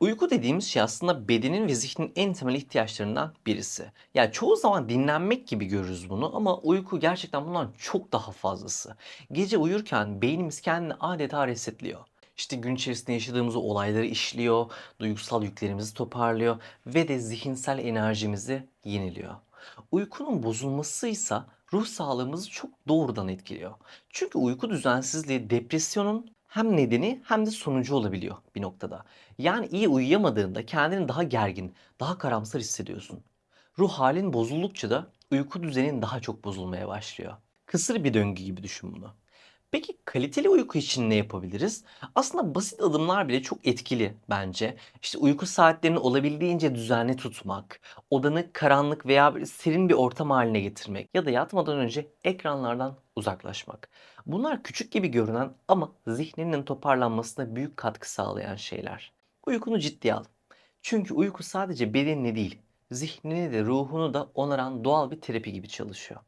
Uyku dediğimiz şey aslında bedenin ve zihnin en temel ihtiyaçlarından birisi. Yani çoğu zaman dinlenmek gibi görürüz bunu ama uyku gerçekten bundan çok daha fazlası. Gece uyurken beynimiz kendini adeta resetliyor. İşte gün içerisinde yaşadığımız olayları işliyor, duygusal yüklerimizi toparlıyor ve de zihinsel enerjimizi yeniliyor. Uykunun bozulmasıysa ruh sağlığımızı çok doğrudan etkiliyor. Çünkü uyku düzensizliği depresyonun hem nedeni hem de sonucu olabiliyor bir noktada. Yani iyi uyuyamadığında kendini daha gergin, daha karamsar hissediyorsun. Ruh halin bozuldukça da uyku düzenin daha çok bozulmaya başlıyor. Kısır bir döngü gibi düşün bunu. Peki kaliteli uyku için ne yapabiliriz? Aslında basit adımlar bile çok etkili bence. İşte uyku saatlerini olabildiğince düzenli tutmak, odanı karanlık veya serin bir ortam haline getirmek ya da yatmadan önce ekranlardan uzaklaşmak. Bunlar küçük gibi görünen ama zihninin toparlanmasına büyük katkı sağlayan şeyler. Uykunu ciddiye al. Çünkü uyku sadece bedenini değil, zihnini de ruhunu da onaran doğal bir terapi gibi çalışıyor.